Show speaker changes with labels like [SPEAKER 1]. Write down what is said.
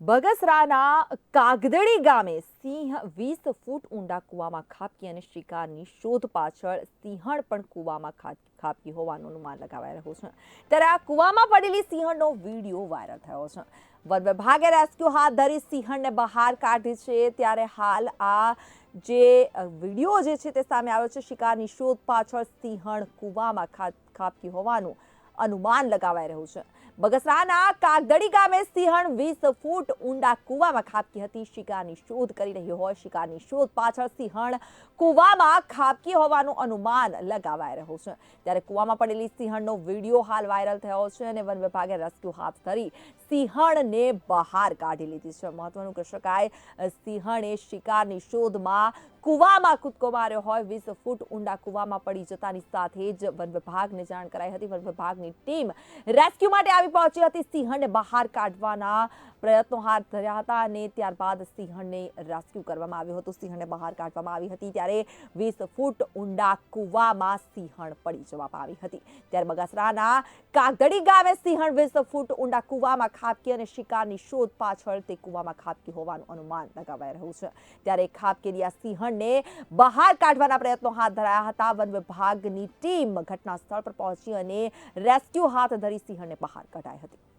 [SPEAKER 1] બગસરાના કાગદડી ગામે સિંહ વીસ ફૂટ ઊંડા કૂવામાં ખાબકી અને શિકારની શોધ પાછળ સિંહણ પણ કૂવામાં ખા- ખાબકી હોવાનું અનુમાન લગાવાઈ રહ્યું છે. ત્યારે આ કૂવામાં પડેલી સિંહણનો વીડિયો વાયરલ થયો છે. વન વિભાગે રેસ્ક્યુ હાથ ધરી સિંહણને બહાર કાઢી છે. ત્યારે હાલ આ જે વીડિયો જે છે તે સામે આવ્યો છે. શિકારની શોધ પાછળ સિંહણ કૂવામાં ખા- ખાબકી હોવાનું અનુમાન લગાવાઈ રહ્યું છે. બગસરાના કાગદડી ગામે સિંહણ વીસ ફૂટ ઊંડા કૂવામાં ખાબકી હતી. શિકારની શોધ કરી રહ્યો હોય. શિકારની શોધ પાછળ સિંહણ કૂવામાં ખાબકી હોવાનું અનુમાન લગાવાઈ રહ્યું છે. ત્યારે કૂવામાં પડેલી સિંહણનો વીડિયો હાલ વાયરલ થયો છે અને વન વિભાગે રેસ્ક્યુ હાથ ધરી સિંહણને બહાર કાઢી લીધી છે. મહત્વનું કહી શકાય, સિંહણે શિકારની શોધમાં કૂવામાં કૂદકો માર્યો હોય, વીસ ફૂટ ઊંડા કૂવામાં પડી જતાની સાથે જ વન વિભાગને જાણ કરાઈ હતી. વન વિભાગની ટીમ રેસ્ક્યુ માટે આવી પહોંચી હતી. સિંહણને બહાર કાઢવાના પ્રયત્નો હાથ ધર્યા હતા અને ત્યારબાદ સિંહણને રેસ્ક્યુ કરવામાં આવ્યું હતું. સિંહણને બહાર કાઢવામાં આવી હતી ત્યારે વીસ ફૂટ ઊંડા કૂવામાં સિંહણ પડી જવામાં આવી હતી. ત્યારે બગસરાના કાગદડી ગામે સિંહણ વીસ ફૂટ ઊંડા કૂવામાં ખાબકી અને શિકારની શોધ પાછળ તે કૂવામાં ખાબકી હોવાનું અનુમાન લગાવાઈ રહ્યું છે. ત્યારે ખાબકેલી આ સિંહણને બહાર કાઢવાના પ્રયત્નો હાથ ધરાયા હતા. વન વિભાગની ટીમ ઘટના સ્થળ પર પહોંચી અને રેસ્ક્યુ હાથ ધરી સિંહણને બહાર કઢાઈ હતી.